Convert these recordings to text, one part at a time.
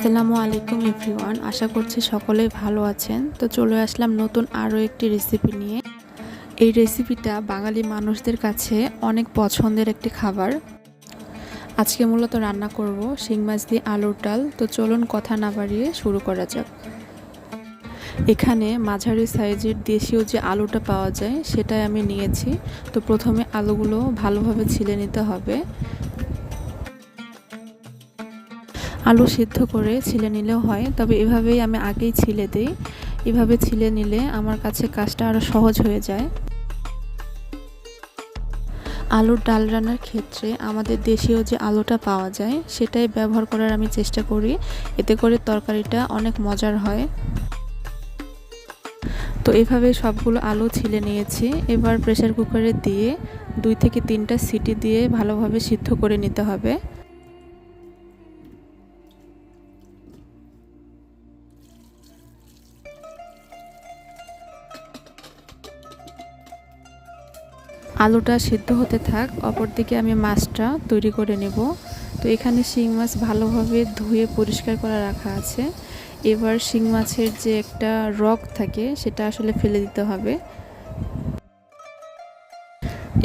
আসসালামু আলাইকুম এভরিওয়ান, আশা করছি সকলেই ভালো আছেন। তো চলে আসলাম নতুন আরও একটি রেসিপি নিয়ে। এই রেসিপিটা বাঙালি মানুষদের কাছে অনেক পছন্দের একটি খাবার। আজকে মূলত রান্না করব শিং মাছ দিয়ে আলুর ডাল। তো চলুন কথা না বাড়িয়ে শুরু করা যাক। এখানে মাঝারি সাইজের দেশীয় যে আলুটা পাওয়া যায়, সেটাই আমি নিয়েছি। তো প্রথমে আলুগুলো ভালোভাবে ছিলে নিতে হবে। আলু সিদ্ধ করে ছিলে নিলেও হয়, তবে এভাবেই আমি আগেই ছিলে দিই। এভাবে ছিলে নিলে আমার কাছে কাজটা আরও সহজ হয়ে যায়। আলুর ডাল রান্নার ক্ষেত্রে আমাদের দেশীয় যে আলুটা পাওয়া যায়, সেটাই ব্যবহার করার আমি চেষ্টা করি। এতে করে তরকারিটা অনেক মজার হয়। তো এভাবে সবগুলো আলু ছিলে নিয়েছি। এবার প্রেসার কুকারে দিয়ে দুই থেকে তিনটা সিটি দিয়ে ভালোভাবে সিদ্ধ করে নিতে হবে। আলুটা সিদ্ধ হতে থাক, অপরদিকে আমি মাছটা তৈরি করে নেব। তো এখানে শিং মাছ ভালোভাবে ধুয়ে পরিষ্কার করা রাখা আছে। এবার শিং মাছের যে একটা রক থাকে, সেটা আসলে ফেলে দিতে হবে।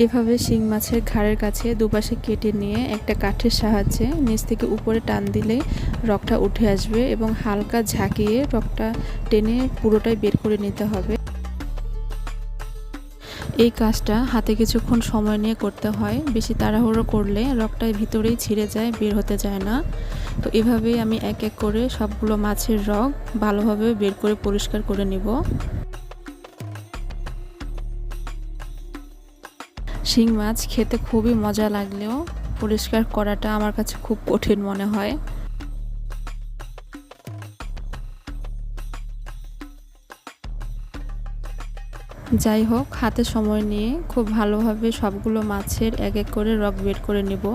এভাবে শিং মাছের ঘাড়ের কাছে দুপাশে কেটে নিয়ে একটা কাঠের সাহায্যে নিচ থেকে উপরে টান দিলেই রকটা উঠে আসবে এবং হালকা ঝাঁকিয়ে রকটা টেনে পুরোটাই বের করে নিতে হবে। এই কাজটা হাতে কিছুক্ষণ সময় নিয়ে করতে হয়। বেশি তাড়াহুড়ো করলে রকটা ভিতরেই ছিঁড়ে যায়, বের হতে যায় না। তো এভাবেই আমি এক এক করে সবগুলো মাছের রক ভালোভাবে বের করে পরিষ্কার করে নিব। শিং মাছ খেতে খুবই মজা লাগলেও পরিষ্কার করাটা আমার কাছে খুব কঠিন মনে হয়। যাই হোক, হাতে সময় নিয়ে খুব ভালোভাবে সবগুলো মাছের এক এক করে রক বের করে নেব।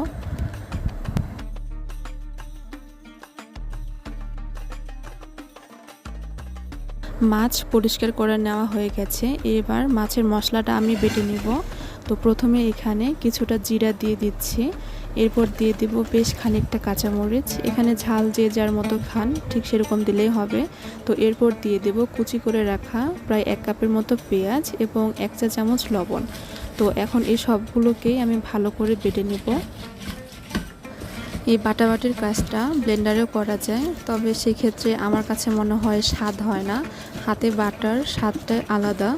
মাছ পরিষ্কার করে নেওয়া হয়ে গেছে। এবার মাছের মশলাটা আমি বেটে নিব। তো প্রথমে এখানে কিছুটা জিরা দিয়ে দিচ্ছি। এরপর দিয়ে দিব বেশ খানিকটা কাঁচামরিচ। এখানে ঝাল যে যার মতো খান, ঠিক সেরকম দিলেই হবে। তো এরপর দিয়ে দেব কুচি করে রাখা প্রায় এক কাপের মতো পেঁয়াজ এবং এক চা চামচ লবণ। তো এখন এই সবগুলোকেই আমি ভালো করে বেটে নেব। এই বাটাবাটির কাজটা ব্লেন্ডারেও করা যায়, তবে সেক্ষেত্রে আমার কাছে মনে হয় স্বাদ হয় না। হাতে বাটার স্বাদটাই আলাদা।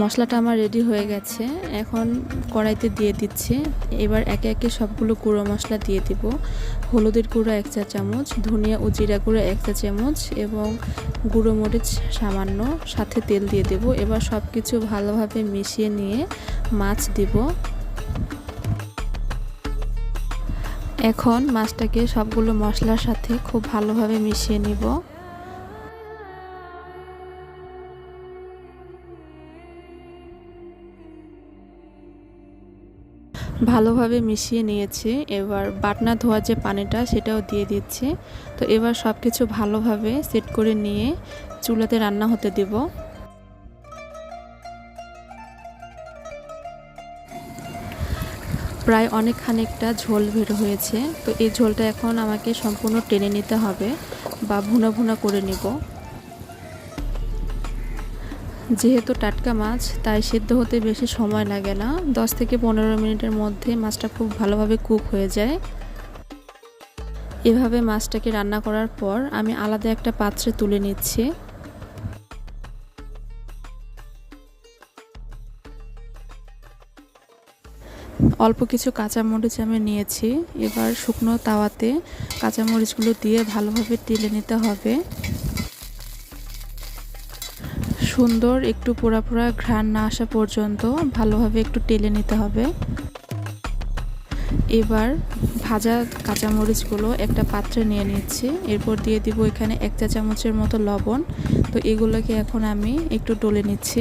মশলাটা আমার রেডি হয়ে গেছে। এখন কড়াইতে দিয়ে দিচ্ছি। এবার একে একে সবগুলো গুঁড়ো মশলা দিয়ে দিব। হলুদের গুঁড়ো এক চা চামচ, ধনিয়া ও জিরা গুঁড়ো এক চা চামচ এবং গুঁড়ো মরিচ সামান্য, সাথে তেল দিয়ে দেব। এবার সব কিছু ভালোভাবে মিশিয়ে নিয়ে মাছ দিব। এখন মাছটাকে সবগুলো মশলার সাথে খুব ভালোভাবে মিশিয়ে নিব। ভালোভাবে মিশিয়ে নিয়েছি। এবার বাটনা ধোয়ার যে পানিটা, সেটাও দিয়ে দিচ্ছি। তো এবার সব কিছু ভালোভাবে সেট করে নিয়ে চুলাতে রান্না হতে দেব। প্রায় অনেক খানিকটা ঝোল বের হয়েছে। তো এই ঝোলটা এখন আমাকে সম্পূর্ণ টেনে নিতে হবে বা ভুনা ভুনা করে নিব। যেহেতু টাটকা মাছ, তাই সিদ্ধ হতে বেশি সময় লাগে না। 10 থেকে পনেরো মিনিটের মধ্যে মাছটা খুব ভালোভাবে কুক হয়ে যায়। এভাবে মাছটাকে রান্না করার পর আমি আলাদা একটা পাত্রে তুলে নিচ্ছি। অল্প কিছু কাঁচামরিচ আমি নিয়েছি। এবার শুকনো তাওয়াতে কাঁচামরিচগুলো দিয়ে ভালোভাবে তেলে নিতে হবে। সুন্দর, একটু পোড়া পোড়া ঘ্রাণ না আসা পর্যন্ত ভালোভাবে একটু টেলে নিতে হবে। এবার ভাজা কাঁচামরিচগুলো একটা পাত্রে নিয়ে নিচ্ছি। এরপর দিয়ে দিব এখানে এক চা চামচের মতো লবণ। তো এগুলোকে এখন আমি একটু ডলে নিচ্ছি।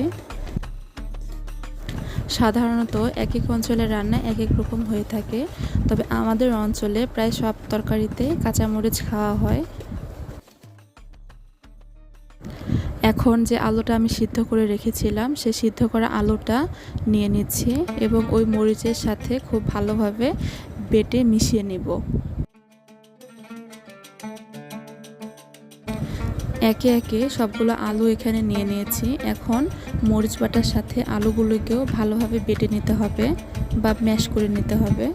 সাধারণত এক এক অঞ্চলের রান্না এক এক রকম হয়ে থাকে। তবে আমাদের অঞ্চলে প্রায় সব তরকারিতে কাঁচামরিচ খাওয়া হয়। এখন যে আলুটা আমি সিদ্ধ করে রেখেছিলাম, সে সিদ্ধ করা আলুটা নিয়ে নিচ্ছি এবং ওই মরিচের সাথে খুব ভালোভাবে বেটে মিশিয়ে নিব। একে একে সবগুলো আলু এখানে নিয়ে নিয়েছি। এখন মরিচ বাটার সাথে আলুগুলোকেও ভালোভাবে বেটে নিতে হবে বা ম্যাশ করে নিতে হবে।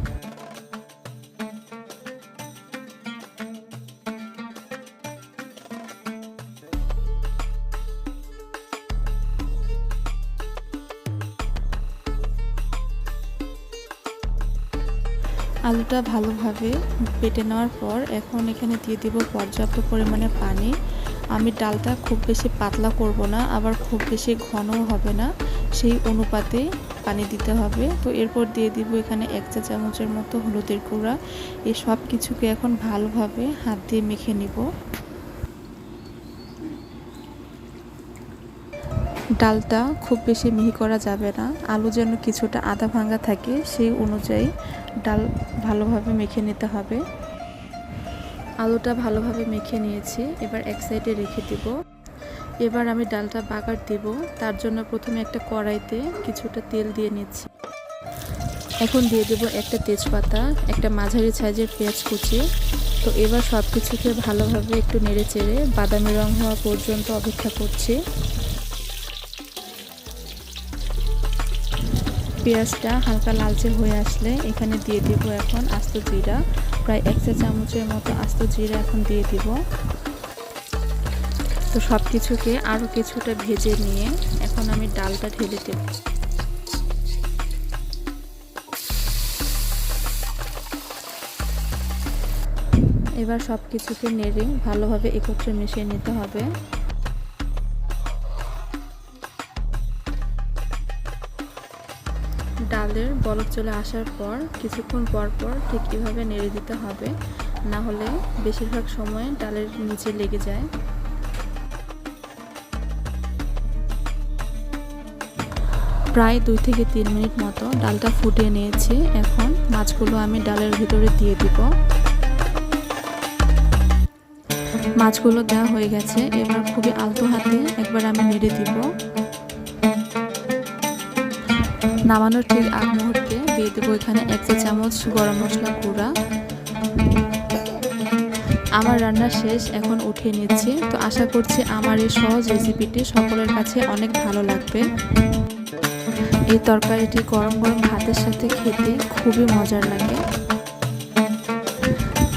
আলুটা ভালোভাবে বেটে নেওয়ার পর এখন এখানে দিয়ে দিব পর্যাপ্ত পরিমাণে পানি। আমি ডালটা খুব বেশি পাতলা করব না, আবার খুব বেশি ঘনও হবে না। সেই অনুপাতে পানি দিতে হবে। তো এরপর দিয়ে দিব এখানে এক চা চামচের মতো হলুদের গুঁড়া। এই সব কিছুকে এখন ভালোভাবে হাত দিয়ে মেখে নিব। ডালটা খুব বেশি মিহি করা যাবে না। আলু যেন কিছুটা আদা ভাঙ্গা থাকে, সেই অনুযায়ী ডাল ভালোভাবে মেখে নিতে হবে। আলুটা ভালোভাবে মেখে নিয়েছি, এবার এক সাইডে রেখে দিব। এবার আমি ডালটা বাগার দিব, তার জন্য প্রথমে একটা কড়াইতে কিছুটা তেল দিয়ে নিচ্ছি। এখন দিয়ে দেব একটা তেজপাতা, একটা মাঝারি সাইজের পেঁয়াজ কুচি। তো এবার সব কিছুকে ভালোভাবে একটু নেড়ে চেড়ে বাদামি রং হওয়া পর্যন্ত অপেক্ষা করছি। পেঁয়াজটা হালকা লালচে হয়ে আসলে এখানে দিয়ে দিব এখন আস্ত জিরা। প্রায় এক চা চামচের মতো আস্ত জিরা এখন দিয়ে দিব। তো সব কিছুকে আরও কিছুটা ভেজে নিয়ে এখন আমি ডালটা ঢেলে দেব। এবার সব কিছুকে নেড়ে ভালোভাবে একত্রে মিশিয়ে নিতে হবে। ডালের বলক চলে আসার পর, কিছুক্ষণ পর পর ঠিক এভাবে নেড়ে দিতে হবে। না হলে বেশিরভাগ সময় ডালের নিচে লেগে যায়। প্রায় দুই থেকে তিন মিনিট মতো ডালটা ফুটিয়ে নিয়েছি। এখন মাছগুলো আমি ডালের ভিতরে দিয়ে দিব। মাছগুলো দেওয়া হয়ে গেছে। এবার খুবই আলতো হাতে একবার আমি নেড়ে দিব। নামানোর ঠিক আগ মুহূর্তে দিয়ে দেবো এখানে এক চা চামচ গরম মশলা গুঁড়া। আমার রান্না শেষ, এখন উঠিয়ে নিচ্ছি। তো আশা করছি আমার এই সহজ রেসিপিটি সকলের কাছে অনেক ভালো লাগবে। এই তরকারিটি গরম গরম ভাতের সাথে খেতে খুবই মজার লাগে।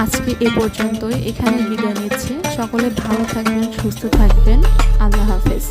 আজকে এ পর্যন্তই এখানে বিদায় নিচ্ছি। সকলে ভালো থাকবেন, সুস্থ থাকবেন। আল্লাহ হাফেজ।